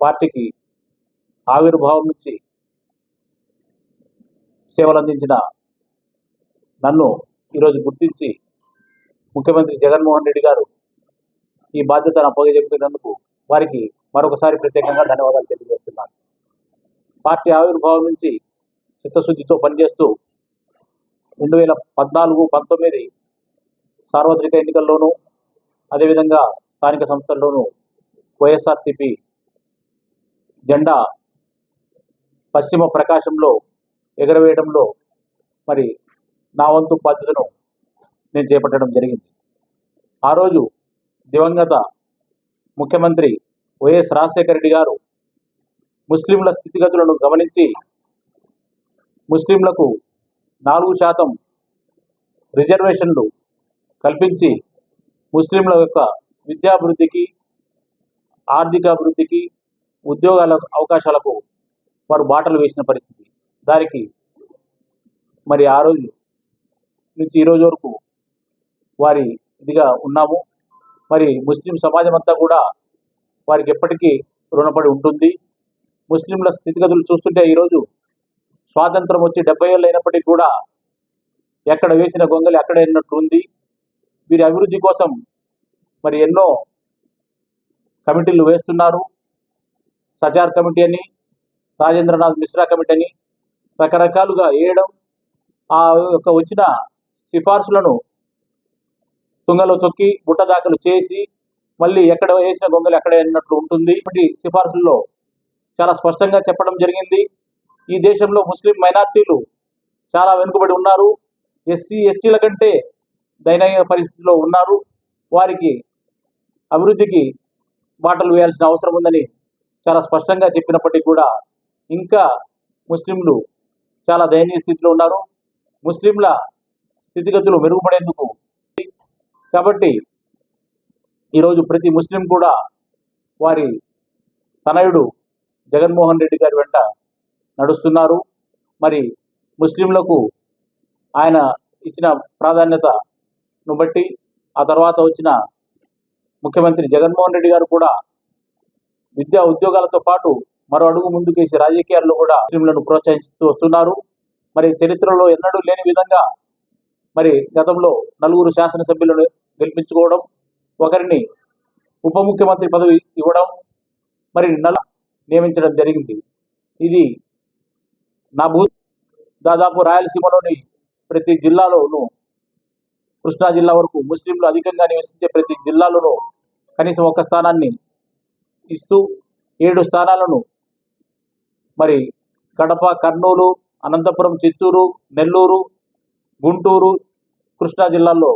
పార్టీకి ఆవిర్భావం నుంచి సేవలు అందించిన నన్ను ఈరోజు గుర్తించి ముఖ్యమంత్రి జగన్మోహన్ రెడ్డి గారు ఈ బాధ్యతను అప్పగజెప్పినందుకు వారికి మరొకసారి ప్రత్యేకంగా ధన్యవాదాలు తెలియజేస్తున్నాను. పార్టీ ఆవిర్భావం నుంచి చిత్తశుద్ధితో పనిచేస్తూ రెండు వేల పద్నాలుగు పంతొమ్మిది సార్వత్రిక ఎన్నికల్లోనూ అదేవిధంగా స్థానిక సంస్థల్లోనూ వైఎస్ఆర్సీపీ జెండా పశ్చిమ ప్రకాశంలో ఎగరవేయడంలో మరి నా వంతు బాధ్యతను నేను చేపట్టడం జరిగింది. ఆ రోజు దివంగత ముఖ్యమంత్రి వైఎస్ రాజశేఖర రెడ్డి గారు ముస్లింల స్థితిగతులను గమనించి ముస్లింలకు నాలుగు శాతం రిజర్వేషన్లు కల్పించి ముస్లింల యొక్క విద్యాభివృద్ధికి ఆర్థికాభివృద్ధికి ఉద్యోగాల అవకాశాలకు వారు బాటలు వేసిన పరిస్థితి. దానికి మరి ఆ రోజు నుంచి ఈరోజు వరకు వారి ఇదిగా ఉన్నాము. మరి ముస్లిం సమాజం అంతా కూడా వారికి ఎప్పటికీ రుణపడి ఉంటుంది. ముస్లింల స్థితిగతులు చూస్తుంటే ఈరోజు స్వాతంత్రం వచ్చి డెబ్బై ఏళ్ళు అయినప్పటికీ కూడా ఎక్కడ వేసిన గొంగలి అక్కడే ఉన్నట్టు ఉంది. వీరి అభివృద్ధి కోసం మరి ఎన్నో కమిటీలు వేస్తున్నారు. సజార్ కమిటీ అని రాజేంద్రనాథ్ మిశ్రా కమిటీ అని రకరకాలుగా వేయడం ఆ యొక్క వచ్చిన సిఫార్సులను తుంగలో తొక్కి బుట్ట దాఖలు చేసి మళ్ళీ ఎక్కడ వేసిన గొంగలు ఎక్కడ అన్నట్లు ఉంటుంది. ఇప్పటి సిఫార్సుల్లో చాలా స్పష్టంగా చెప్పడం జరిగింది. ఈ దేశంలో ముస్లిం మైనార్టీలు చాలా వెనుకబడి ఉన్నారు. ఎస్సీ ఎస్టీల కంటే దయనీయ పరిస్థితిలో ఉన్నారు. వారికి అభివృద్ధికి బాటలు వేయాల్సిన అవసరం ఉందని చాలా స్పష్టంగా చెప్పినప్పటికీ కూడా ఇంకా ముస్లింలు చాలా దయనీయ స్థితిలో ఉన్నారు. ముస్లింల స్థితిగతులు మెరుగుపడేందుకు కాబట్టి ఈరోజు ప్రతి ముస్లిం కూడా వారి తనయుడు జగన్మోహన్ రెడ్డి గారి వెంట నడుస్తున్నారు. మరి ముస్లింలకు ఆయన ఇచ్చిన ప్రాధాన్యతను బట్టి ఆ తర్వాత వచ్చిన ముఖ్యమంత్రి జగన్మోహన్ రెడ్డి గారు కూడా విద్యా ఉద్యోగాలతో పాటు మరో అడుగు ముందుకేసి రాజకీయాల్లో కూడా ముస్లింలను ప్రోత్సహిస్తూ వస్తున్నారు. మరి చరిత్రలో ఎన్నడూ లేని విధంగా మరి గతంలో నలుగురు శాసనసభ్యులను గెలిపించుకోవడం ఒకరిని ఉప ముఖ్యమంత్రి పదవి ఇవ్వడం మరి నెల నియమించడం జరిగింది. ఇది నా భూ దాదాపు రాయలసీమలోని ప్రతి జిల్లాలోనూ కృష్ణా జిల్లా వరకు ముస్లింలు అధికంగా నివసించే ప్రతి జిల్లాలోనూ కనీసం ఒక స్థానాన్ని ఇస్తూ ఏడు స్థానాలను మరి కడప కర్నూలు అనంతపురం చిత్తూరు నెల్లూరు గుంటూరు కృష్ణా జిల్లాల్లో